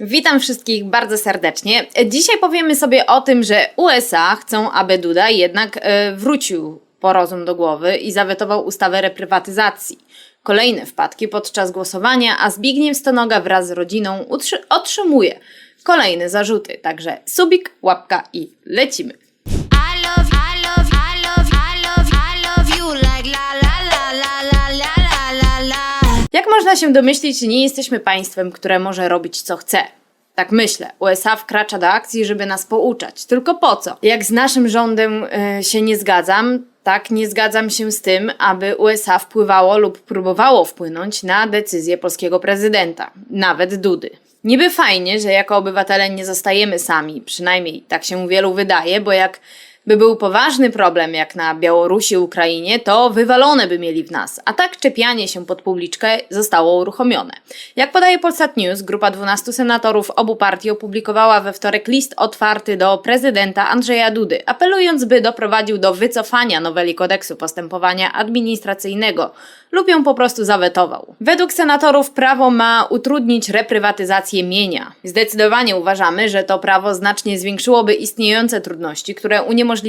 Witam wszystkich bardzo serdecznie. Dzisiaj powiemy sobie o tym, że USA chcą, aby Duda jednak e, wrócił po rozum do głowy i zawetował ustawę reprywatyzacji. Kolejne wpadki podczas głosowania, a Zbigniew Stonoga wraz z rodziną otrzymuje kolejne zarzuty. Także subik, łapka i lecimy. Jak można się domyślić, nie jesteśmy państwem, które może robić co chce. Tak myślę. USA wkracza do akcji, żeby nas pouczać. Tylko po co? Jak z naszym rządem e, się nie zgadzam, tak nie zgadzam się z tym, aby USA wpływało lub próbowało wpłynąć na decyzję polskiego prezydenta, nawet Dudy. Niby fajnie, że jako obywatele nie zostajemy sami, przynajmniej tak się wielu wydaje, bo jak by był poważny problem jak na Białorusi, Ukrainie, to wywalone by mieli w nas, a tak czepianie się pod publiczkę zostało uruchomione. Jak podaje Polsat News, grupa 12 senatorów obu partii opublikowała we wtorek list otwarty do prezydenta Andrzeja Dudy, apelując, by doprowadził do wycofania noweli kodeksu postępowania administracyjnego lub ją po prostu zawetował. Według senatorów prawo ma utrudnić reprywatyzację mienia. Zdecydowanie uważamy, że to prawo znacznie zwiększyłoby istniejące trudności, które uniemożliwiają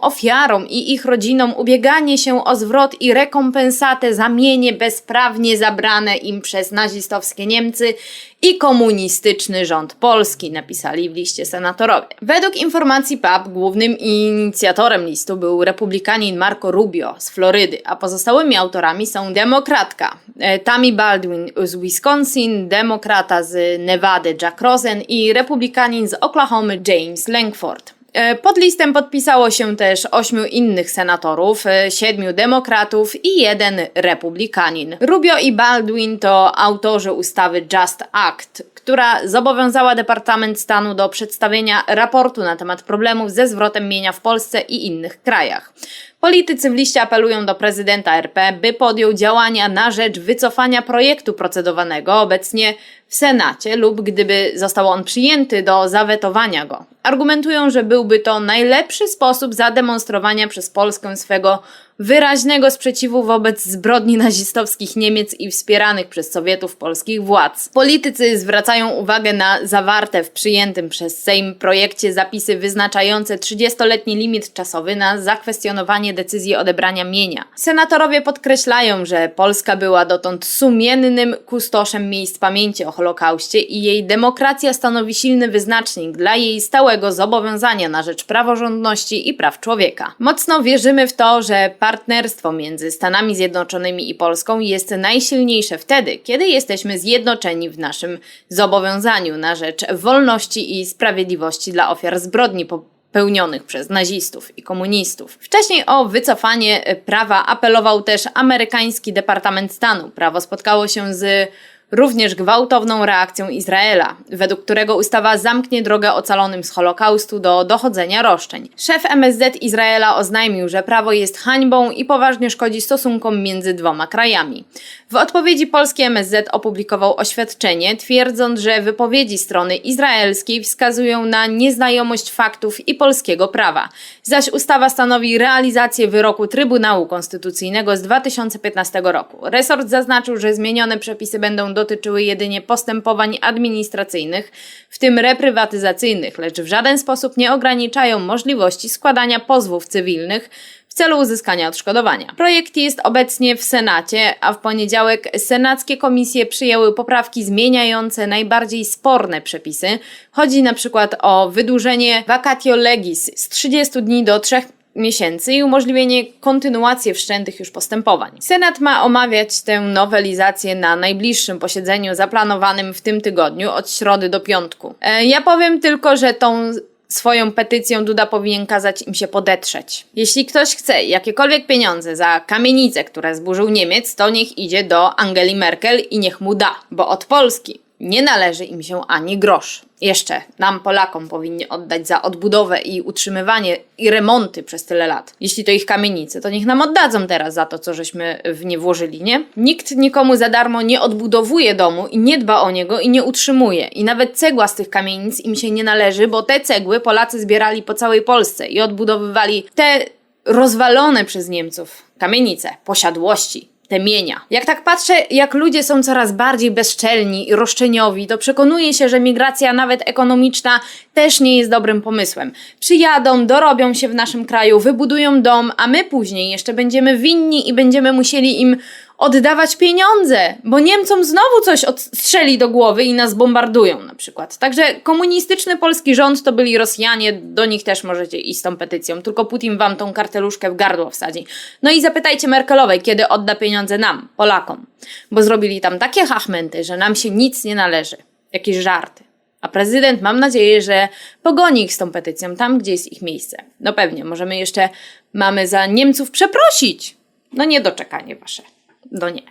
ofiarom i ich rodzinom ubieganie się o zwrot i rekompensatę za mienie bezprawnie zabrane im przez nazistowskie Niemcy i komunistyczny rząd polski, napisali w liście senatorowie. Według informacji PAP głównym inicjatorem listu był republikanin Marco Rubio z Florydy, a pozostałymi autorami są demokratka e, Tammy Baldwin z Wisconsin, demokrata z Nevady Jack Rosen i republikanin z Oklahomy James Langford. E, Pod listem podpisało się też ośmiu innych senatorów, e, siedmiu demokratów i jeden republikanin. Rubio i Baldwin to autorzy ustawy Just Act, która zobowiązała Departament Stanu do przedstawienia raportu na temat problemów ze zwrotem mienia w Polsce i innych krajach. Politycy w liście apelują do prezydenta RP, by podjął działania na rzecz wycofania projektu procedowanego obecnie w Senacie lub gdyby został on przyjęty do zawetowania go. Argumentują, że byłby to najlepszy sposób zademonstrowania przez Polskę swego wyraźnego sprzeciwu wobec zbrodni nazistowskich Niemiec i wspieranych przez Sowietów polskich władz. Politycy zwracają uwagę na zawarte w przyjętym przez Sejm projekcie zapisy wyznaczające 30-letni limit czasowy na zakwestionowanie decyzji odebrania mienia. Senatorowie podkreślają, że Polska była dotąd sumiennym kustoszem miejsc pamięci o Holokauście i jej demokracja stanowi silny wyznacznik dla jej stałego zobowiązania na rzecz praworządności i praw człowieka. Mocno wierzymy w to, że partnerstwo między Stanami Zjednoczonymi i Polską jest najsilniejsze wtedy, kiedy jesteśmy zjednoczeni w naszym zobowiązaniu na rzecz wolności i sprawiedliwości dla ofiar zbrodni popełnionych przez nazistów i komunistów. Wcześniej o wycofanie prawa apelował też amerykański Departament Stanu. Prawo spotkało się z również gwałtowną reakcją Izraela, według którego ustawa zamknie drogę ocalonym z Holokaustu do dochodzenia roszczeń. Szef MSZ Izraela oznajmił, że prawo jest hańbą i poważnie szkodzi stosunkom między dwoma krajami. W odpowiedzi polski MSZ opublikował oświadczenie, twierdząc, że wypowiedzi strony izraelskiej wskazują na nieznajomość faktów i polskiego prawa, zaś ustawa stanowi realizację wyroku Trybunału Konstytucyjnego z 2015 roku. Resort zaznaczył, że zmienione przepisy będą dotyczyły jedynie postępowań administracyjnych, w tym reprywatyzacyjnych, lecz w żaden sposób nie ograniczają możliwości składania pozwów cywilnych w celu uzyskania odszkodowania. Projekt jest obecnie w Senacie, a w poniedziałek senackie komisje przyjęły poprawki zmieniające najbardziej sporne przepisy. Chodzi na przykład o wydłużenie vacatio legis z 30 dni do 3 miesięcy i umożliwienie kontynuacji wszczętych już postępowań. Senat ma omawiać tę nowelizację na najbliższym posiedzeniu zaplanowanym w tym tygodniu od środy do piątku. E, ja powiem tylko, że tą swoją petycją Duda powinien kazać im się podetrzeć. Jeśli ktoś chce jakiekolwiek pieniądze za kamienicę, które zburzył Niemiec, to niech idzie do Angeli Merkel i niech mu da, bo od Polski nie należy im się ani grosz. Jeszcze nam, Polakom, powinni oddać za odbudowę i utrzymywanie i remonty przez tyle lat. Jeśli to ich kamienice, to niech nam oddadzą teraz za to, co żeśmy w nie włożyli, nie? Nikt nikomu za darmo nie odbudowuje domu i nie dba o niego i nie utrzymuje. I nawet cegła z tych kamienic im się nie należy, bo te cegły Polacy zbierali po całej Polsce i odbudowywali te rozwalone przez Niemców kamienice, posiadłości te mienia. Jak tak patrzę, jak ludzie są coraz bardziej bezczelni i roszczeniowi, to przekonuję się, że migracja nawet ekonomiczna też nie jest dobrym pomysłem. Przyjadą, dorobią się w naszym kraju, wybudują dom, a my później jeszcze będziemy winni i będziemy musieli im oddawać pieniądze, bo Niemcom znowu coś odstrzeli do głowy i nas bombardują na przykład. Także komunistyczny polski rząd to byli Rosjanie, do nich też możecie iść z tą petycją, tylko Putin wam tą karteluszkę w gardło wsadzi. No i zapytajcie Merkelowej, kiedy odda pieniądze nam, Polakom, bo zrobili tam takie hachmenty, że nam się nic nie należy. Jakieś żarty. A prezydent, mam nadzieję, że pogoni ich z tą petycją tam, gdzie jest ich miejsce. No pewnie, możemy jeszcze mamy za Niemców przeprosić. No niedoczekanie wasze. No nie.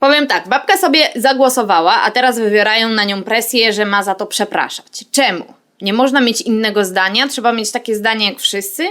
Powiem tak, babka sobie zagłosowała, a teraz wywierają na nią presję, że ma za to przepraszać. Czemu? Nie można mieć innego zdania? Trzeba mieć takie zdanie jak wszyscy?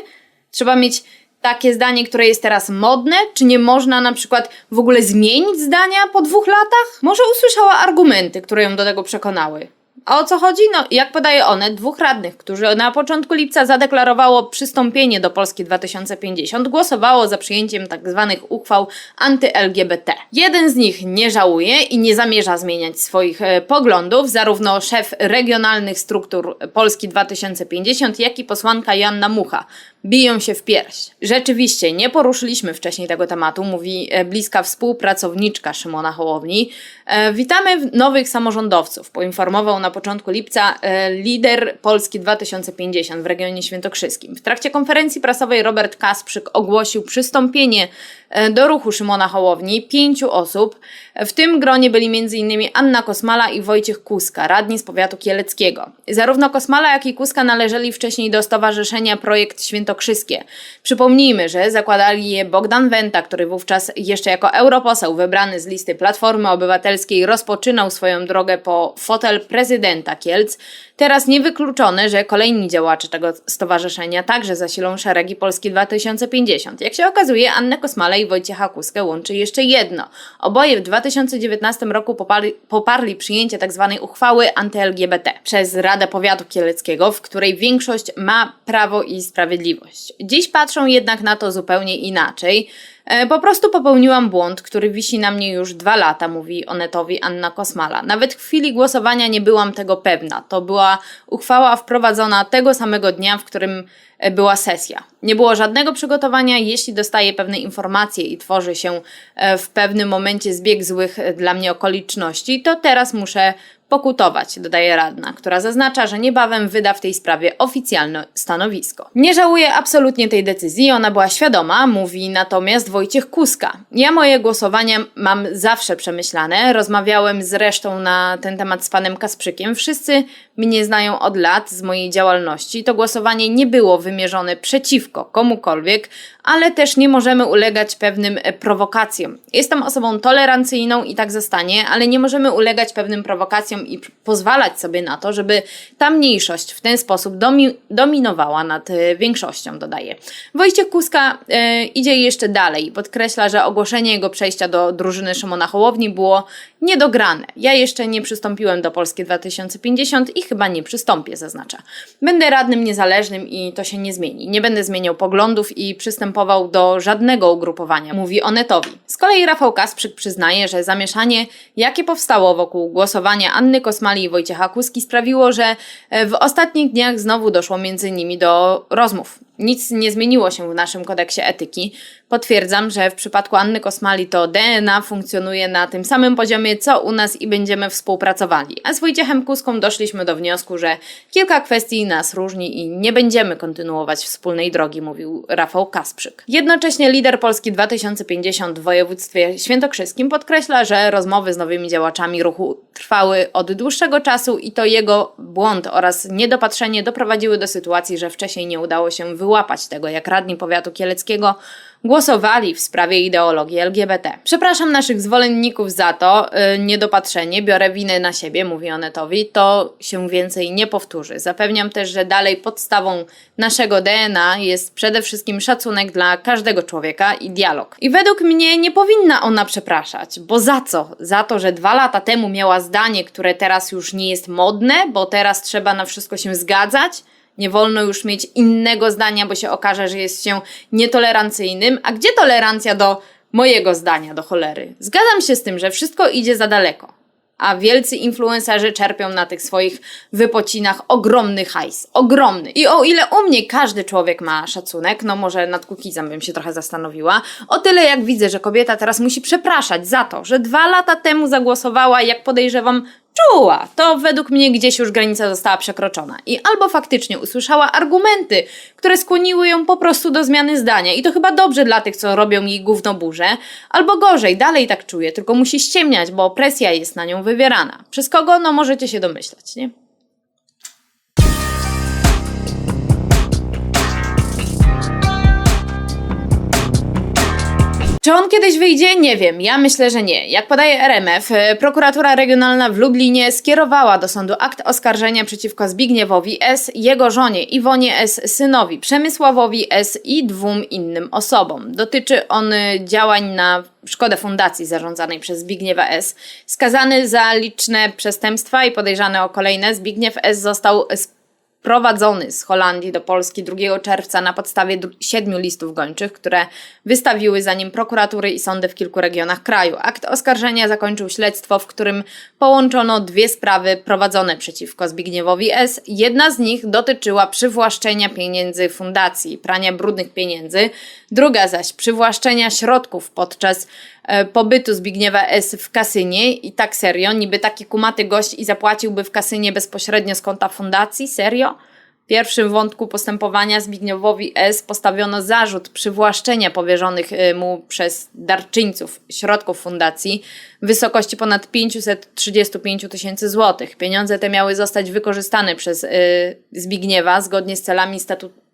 Trzeba mieć takie zdanie, które jest teraz modne? Czy nie można na przykład w ogóle zmienić zdania po dwóch latach? Może usłyszała argumenty, które ją do tego przekonały. A o co chodzi? No, jak podaje one, dwóch radnych, którzy na początku lipca zadeklarowało przystąpienie do Polski 2050, głosowało za przyjęciem tzw. uchwał anty-LGBT. Jeden z nich nie żałuje i nie zamierza zmieniać swoich e, poglądów, zarówno szef regionalnych struktur Polski 2050, jak i posłanka Joanna Mucha. Biją się w pierś. Rzeczywiście, nie poruszyliśmy wcześniej tego tematu, mówi e, bliska współpracowniczka Szymona Hołowni. E, witamy nowych samorządowców, poinformował na początku lipca e, lider Polski 2050 w regionie świętokrzyskim. W trakcie konferencji prasowej Robert Kasprzyk ogłosił przystąpienie e, do ruchu Szymona Hołowni pięciu osób. W tym gronie byli m.in. Anna Kosmala i Wojciech Kuska, radni z powiatu kieleckiego. Zarówno Kosmala, jak i Kuska należeli wcześniej do Stowarzyszenia Projekt Świętokrzyskie. Przypomnijmy, że zakładali je Bogdan Wenta, który wówczas jeszcze jako europoseł wybrany z listy Platformy Obywatelskiej rozpoczynał swoją drogę po fotel prezydenta Kielc. Teraz niewykluczone, że kolejni działacze tego stowarzyszenia także zasilą szeregi Polski 2050. Jak się okazuje, Annę Kosmale i Wojciecha Kuskę łączy jeszcze jedno. Oboje w 2019 roku poparli, poparli przyjęcie tzw. uchwały anty-LGBT przez Radę Powiatu Kieleckiego, w której większość ma prawo i sprawiedliwość. Dziś patrzą jednak na to zupełnie inaczej. E, Po prostu popełniłam błąd, który wisi na mnie już dwa lata, mówi Onetowi Anna Kosmala. Nawet w chwili głosowania nie byłam tego pewna. To była uchwała wprowadzona tego samego dnia, w którym e, była sesja. Nie było żadnego przygotowania. Jeśli dostaję pewne informacje i tworzy się e, w pewnym momencie zbieg złych dla mnie okoliczności, to teraz muszę pokutować, dodaje radna, która zaznacza, że niebawem wyda w tej sprawie oficjalne stanowisko. Nie żałuje absolutnie tej decyzji, ona była świadoma, mówi natomiast Wojciech Kuska. Ja moje głosowania mam zawsze przemyślane, rozmawiałem zresztą na ten temat z panem Kasprzykiem, wszyscy mnie znają od lat z mojej działalności, to głosowanie nie było wymierzone przeciwko komukolwiek, ale też nie możemy ulegać pewnym prowokacjom. Jestem osobą tolerancyjną i tak zostanie, ale nie możemy ulegać pewnym prowokacjom i pozwalać sobie na to, żeby ta mniejszość w ten sposób domi- dominowała nad e, większością, dodaje. Wojciech Kuska e, idzie jeszcze dalej podkreśla, że ogłoszenie jego przejścia do drużyny Szymona Hołowni było niedograne. Ja jeszcze nie przystąpiłem do Polski 2050 i chyba nie przystąpię, zaznacza. Będę radnym niezależnym i to się nie zmieni. Nie będę zmieniał poglądów i przystępował do żadnego ugrupowania, mówi Onetowi. Z kolei Rafał Kasprzyk przyznaje, że zamieszanie, jakie powstało wokół głosowania Anny Kosmali i Wojciecha Kuski sprawiło, że e, w ostatnich dniach znowu doszło między nimi do rozmów. Nic nie zmieniło się w naszym kodeksie etyki. Potwierdzam, że w przypadku Anny Kosmali to DNA funkcjonuje na tym samym poziomie, co u nas i będziemy współpracowali. A z Wojciechem Kuską doszliśmy do wniosku, że kilka kwestii nas różni i nie będziemy kontynuować wspólnej drogi, mówił Rafał Kasprzyk. Jednocześnie lider Polski 2050 w województwie świętokrzyskim podkreśla, że rozmowy z nowymi działaczami ruchu trwały od dłuższego czasu i to jego błąd oraz niedopatrzenie doprowadziły do sytuacji, że wcześniej nie udało się wyłapać tego, jak radni powiatu kieleckiego głosowali w sprawie ideologii LGBT. Przepraszam naszych zwolenników za to yy, niedopatrzenie, biorę winę na siebie, mówi Onetowi, to się więcej nie powtórzy. Zapewniam też, że dalej podstawą naszego DNA jest przede wszystkim szacunek dla każdego człowieka i dialog. I według mnie nie powinna ona przepraszać, bo za co? Za to, że dwa lata temu miała zdanie, które teraz już nie jest modne, bo teraz trzeba na wszystko się zgadzać? Nie wolno już mieć innego zdania, bo się okaże, że jest się nietolerancyjnym. A gdzie tolerancja do mojego zdania, do cholery? Zgadzam się z tym, że wszystko idzie za daleko. A wielcy influencerzy czerpią na tych swoich wypocinach ogromny hajs. Ogromny. I o ile u mnie każdy człowiek ma szacunek, no może nad kukizem bym się trochę zastanowiła, o tyle jak widzę, że kobieta teraz musi przepraszać za to, że dwa lata temu zagłosowała, jak podejrzewam, czuła, to według mnie gdzieś już granica została przekroczona. I albo faktycznie usłyszała argumenty, które skłoniły ją po prostu do zmiany zdania. I to chyba dobrze dla tych, co robią jej gówno burzę, albo gorzej, dalej tak czuje, tylko musi ściemniać, bo presja jest na nią wywierana. Przez kogo? No możecie się domyślać, nie? Czy on kiedyś wyjdzie? Nie wiem. Ja myślę, że nie. Jak podaje RMF, e, prokuratura regionalna w Lublinie skierowała do sądu akt oskarżenia przeciwko Zbigniewowi S., jego żonie Iwonie S., synowi Przemysławowi S. i dwóm innym osobom. Dotyczy on y, działań na szkodę fundacji zarządzanej przez Zbigniewa S. Skazany za liczne przestępstwa i podejrzany o kolejne, Zbigniew S. został sprowadzony z Holandii do Polski 2 czerwca na podstawie siedmiu listów gończych, które wystawiły za nim prokuratury i sądy w kilku regionach kraju. Akt oskarżenia zakończył śledztwo, w którym połączono dwie sprawy prowadzone przeciwko Zbigniewowi S. Jedna z nich dotyczyła przywłaszczenia pieniędzy fundacji, prania brudnych pieniędzy, druga zaś przywłaszczenia środków podczas pobytu Zbigniewa S. w kasynie i tak serio, niby taki kumaty gość i zapłaciłby w kasynie bezpośrednio z konta fundacji, serio? W pierwszym wątku postępowania Zbigniewowi S. postawiono zarzut przywłaszczenia powierzonych y, mu przez darczyńców środków fundacji w wysokości ponad 535 tysięcy złotych. Pieniądze te miały zostać wykorzystane przez y, Zbigniewa zgodnie z celami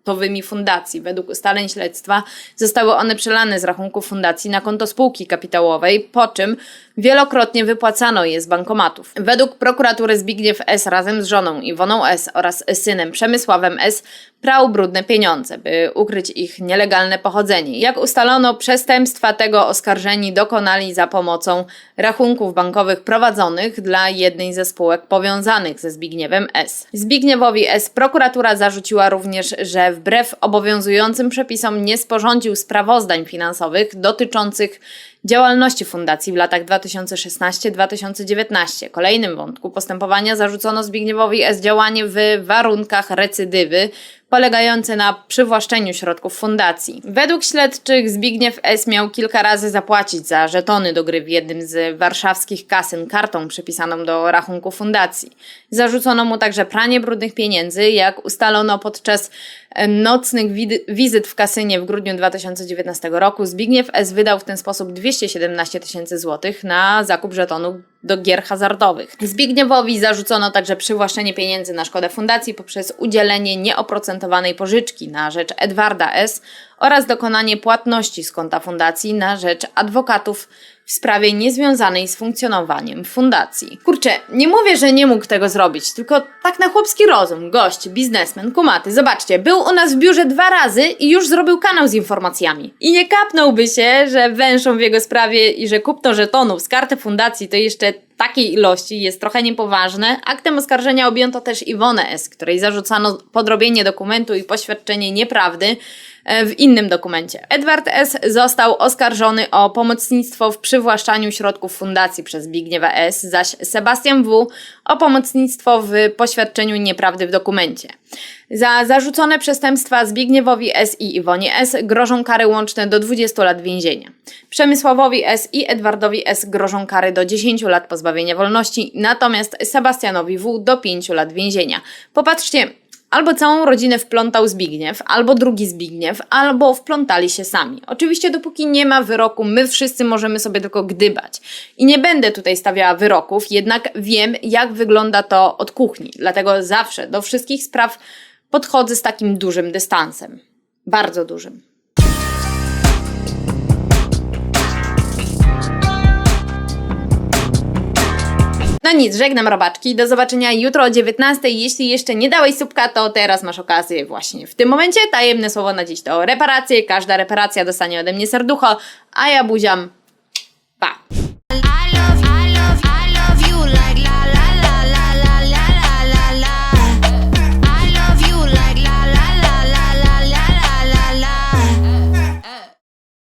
statutowymi fundacji. Według ustaleń śledztwa zostały one przelane z rachunku fundacji na konto spółki kapitałowej, po czym wielokrotnie wypłacano je z bankomatów. Według prokuratury Zbigniew S. razem z żoną Iwoną S. oraz synem Przemysławem S. prał brudne pieniądze, by ukryć ich nielegalne pochodzenie. Jak ustalono, przestępstwa tego oskarżeni dokonali za pomocą rachunków bankowych prowadzonych dla jednej ze spółek powiązanych ze Zbigniewem S. Zbigniewowi S. prokuratura zarzuciła również, że wbrew obowiązującym przepisom nie sporządził sprawozdań finansowych dotyczących działalności fundacji w latach 2016-2019. Kolejnym wątku postępowania zarzucono Zbigniewowi S. działanie w warunkach recydywy, polegające na przywłaszczeniu środków fundacji. Według śledczych Zbigniew S. miał kilka razy zapłacić za żetony do gry w jednym z warszawskich kasyn kartą przypisaną do rachunku fundacji. Zarzucono mu także pranie brudnych pieniędzy, jak ustalono podczas e, nocnych wizyt w kasynie w grudniu 2019 roku. Zbigniew S. wydał w ten sposób 217 tysięcy złotych na zakup żetonu do gier hazardowych. Zbigniewowi zarzucono także przywłaszczenie pieniędzy na szkodę fundacji poprzez udzielenie pożyczki na rzecz Edwarda S. oraz dokonanie płatności z konta fundacji na rzecz adwokatów w sprawie niezwiązanej z funkcjonowaniem fundacji. Kurczę, nie mówię, że nie mógł tego zrobić, tylko tak na chłopski rozum. Gość, biznesmen, kumaty. Zobaczcie, był u nas w biurze dwa razy i już zrobił kanał z informacjami. I nie kapnąłby się, że węszą w jego sprawie i że kupno żetonów z karty fundacji to jeszcze takiej ilości jest trochę niepoważne. Aktem oskarżenia objęto też Iwonę S., której zarzucano podrobienie dokumentu i poświadczenie nieprawdy e, w innym dokumencie. Edward S. został oskarżony o pomocnictwo w przywłaszczaniu środków fundacji przez Zbigniewa S., zaś Sebastian W. o pomocnictwo w poświadczeniu nieprawdy w dokumencie. Za zarzucone przestępstwa Zbigniewowi S. i Iwonie S. grożą kary łączne do 20 lat więzienia. Przemysławowi S. i Edwardowi S. grożą kary do 10 lat pozbawienia wolności, natomiast Sebastianowi W. do 5 lat więzienia. Popatrzcie, Albo całą rodzinę wplątał Zbigniew, albo drugi Zbigniew, albo wplątali się sami. Oczywiście, dopóki nie ma wyroku, my wszyscy możemy sobie tylko gdybać. I nie będę tutaj stawiała wyroków, jednak wiem, jak wygląda to od kuchni. Dlatego zawsze do wszystkich spraw podchodzę z takim dużym dystansem. Bardzo dużym. No nic, żegnam robaczki. Do zobaczenia jutro o 19. Jeśli jeszcze nie dałeś subka, to teraz masz okazję właśnie w tym momencie. Tajemne słowo na dziś to reparacje. Każda reparacja dostanie ode mnie serducho, a ja buziam. Pa!